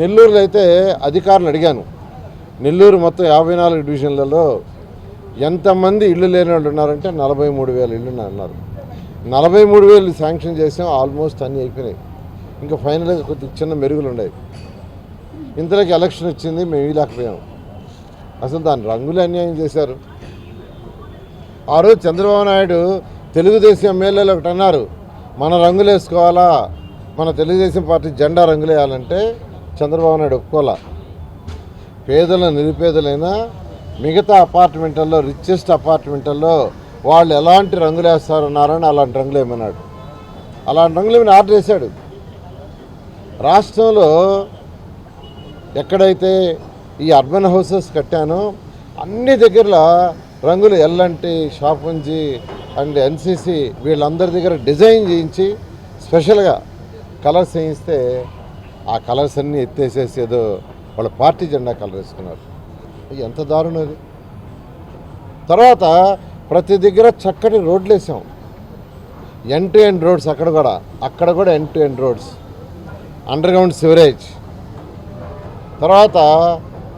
నెల్లూరులో అయితే అధికారులు అడిగాను. నెల్లూరు మొత్తం యాభై నాలుగు డివిజన్లలో ఎంతమంది ఇల్లు లేని వాళ్ళు ఉన్నారంటే నలభై మూడు వేల ఇల్లు అన్నారు. నలభై మూడు వేలు శాంక్షన్ చేసాం ఆల్మోస్ట్ అన్నీ అయిపోయినాయి. ఇంకా ఫైనల్గా కొద్ది చిన్న మెరుగులు ఉన్నాయి. ఇంతలోకి ఎలక్షన్ వచ్చింది మేము ఇలాకపోయాం అసలు దాని రంగులు అన్యాయం చేశారు. ఆ రోజు చంద్రబాబు నాయుడు తెలుగుదేశం ఎమ్మెల్యేలు ఒకటి అన్నారు మన రంగులు వేసుకోవాలా? మన తెలుగుదేశం పార్టీ జెండా రంగులు వేయాలంటే చంద్రబాబు నాయుడు ఒప్పుకోలే పేదల నిరుపేదలైనా మిగతా అపార్ట్మెంట్లలో రిచెస్ట్ అపార్ట్మెంట్లలో వాళ్ళు ఎలాంటి రంగులు వేస్తారన్నారని అలాంటి రంగులు ఏమన్నాడు? అలాంటి రంగులు ఏమైనా ఆర్డర్ చేశాడు రాష్ట్రంలో ఎక్కడైతే ఈ అర్బన్ హౌసెస్ కట్టానో అన్ని దగ్గరలో రంగులు ఎల్లంటి షాపుంజి అండ్ ఎన్సీసీ వీళ్ళందరి దగ్గర డిజైన్ చేయించి స్పెషల్గా కలర్స్ వేయిస్తే ఆ కలర్స్ అన్నీ ఎత్తేసేసి ఏదో వాళ్ళ పార్టీ జెండా కలర్ వేసుకున్నారు. ఎంత దారుణం అది తర్వాత ప్రతి దగ్గర చక్కటి రోడ్లు వేసాం. ఎన్ టు ఎండ్ రోడ్స్ అక్కడ కూడా అక్కడ కూడా end to end roads. Underground sewerage తర్వాత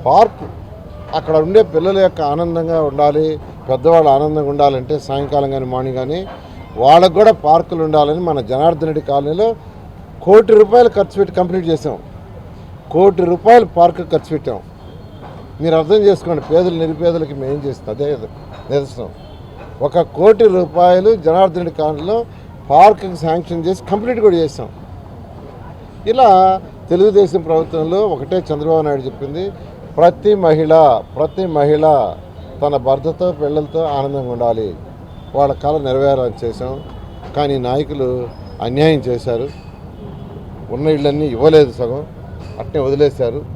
పార్క్. అక్కడ ఉండే పిల్లల యొక్క ఆనందంగా ఉండాలి పెద్దవాళ్ళు ఆనందంగా ఉండాలంటే సాయంకాలం కానీ మార్నింగ్ కానీ వాళ్ళకు కూడా పార్కులు ఉండాలని మన జనార్దన్ రెడ్డి కాలనీలో కోటి రూపాయలు ఖర్చు పెట్టి కంప్లీట్ చేసాం కోటి రూపాయలు పార్క్ ఖర్చు పెట్టాం. మీరు అర్థం చేసుకోండి పేదలు నిరుపేదలకి మేము చేస్తాం? అదే నిదర్శనం. ఒక కోటి రూపాయలు జనార్దన్ రెడ్డి కాలంలో పార్క్కి శాంక్షన్ చేసి కంప్లీట్ కూడా చేసాం ఇలా తెలుగుదేశం ప్రభుత్వంలో ఒకటే చంద్రబాబు నాయుడు చెప్పింది ప్రతి మహిళ ప్రతి మహిళ తన భర్తతో పిల్లలతో ఆనందంగా ఉండాలి. వాళ్ళ కళ నెరవేరాలని చేశాం. కానీ నాయకులు అన్యాయం చేశారు. ఉన్న ఇళ్ళన్నీ ఇవ్వలేదు సగం. అట్నే వదిలేశారు.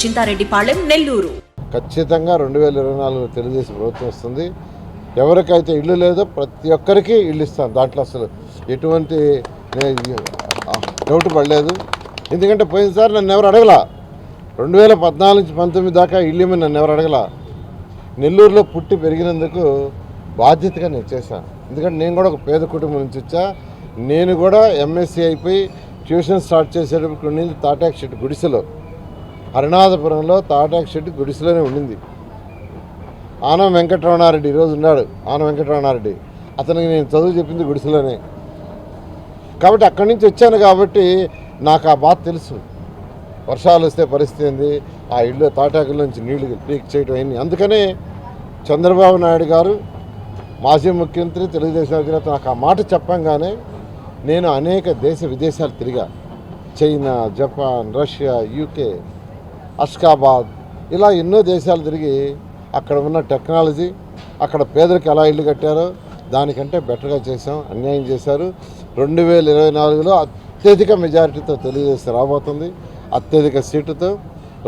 Chintareddypalem Nellore. ఖచ్చితంగా రెండు వేల ఇరవై నాలుగు తెలుగుదేశం ప్రభుత్వం వస్తుంది. ఎవరికైతే ఇల్లు లేదో ప్రతి ఒక్కరికి ఇల్లు ఇస్తాను దాంట్లో అసలు ఎటువంటి డౌట్ పడలేదు. ఎందుకంటే పోయినసారి నన్ను ఎవరు అడగలా? రెండు వేల పద్నాలుగు నుంచి పంతొమ్మిది దాకా ఇల్లు ఇమ్మని నన్ను ఎవరు అడగలా? నెల్లూరులో పుట్టి పెరిగినందుకు బాధ్యతగా నేను చేశాను. ఎందుకంటే నేను కూడా ఒక పేద కుటుంబం నుంచి వచ్చా. నేను కూడా ఎంఎస్సీ అయిపోయి ట్యూషన్ స్టార్ట్ చేసేటప్పుడు ఉండింది తాటాక్ గుడిసెలో హరినాథపురంలో తాటాక్ షెడ్ గుడిసెలోనే ఉండింది. ఆనం వెంకటరమణారెడ్డి ఈరోజు ఉన్నాడు. ఆనం వెంకటరమణారెడ్డి. అతనికి నేను చదువు చెప్పింది గుడిసెలోనే. కాబట్టి అక్కడి నుంచి వచ్చాను కాబట్టి నాకు ఆ బాధ తెలుసు. వర్షాలు వస్తే పరిస్థితి ఏంది? ఆ ఇల్లు తాటాకుల్లోంచి నుంచి నీళ్ళు లీక్ చేయడం అయింది అందుకనే చంద్రబాబు నాయుడు గారు మాజీ ముఖ్యమంత్రి తెలుగుదేశం అధినేత నాకు ఆ మాట చెప్పంగానే నేను అనేక దేశ విదేశాలు తిరిగా. China Japan Russia UK Ashgabat. ఇలా ఎన్నో దేశాలు తిరిగి అక్కడ ఉన్న టెక్నాలజీ అక్కడ పేదలకు ఎలా ఇల్లు కట్టారో దానికంటే బెటర్గా చేసాం అన్యాయం చేశారు. రెండు వేల ఇరవై నాలుగులో అత్యధిక మెజారిటీతో తెలుగుదేశం రాబోతుంది అత్యధిక సీటుతో.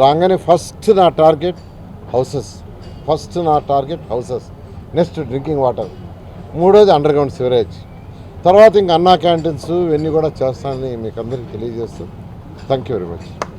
రాగానే ఫస్ట్ నా టార్గెట్ హౌసెస్ ఫస్ట్ నా target houses next drinking water. మూడోది అండర్ గ్రౌండ్ సివరేజ్. తర్వాత ఇంక అన్నా క్యాంటీన్స్ ఇవన్నీ కూడా చేస్తానని మీకు అందరికీ తెలియజేస్తూ థ్యాంక్ యూ వెరీ మచ్.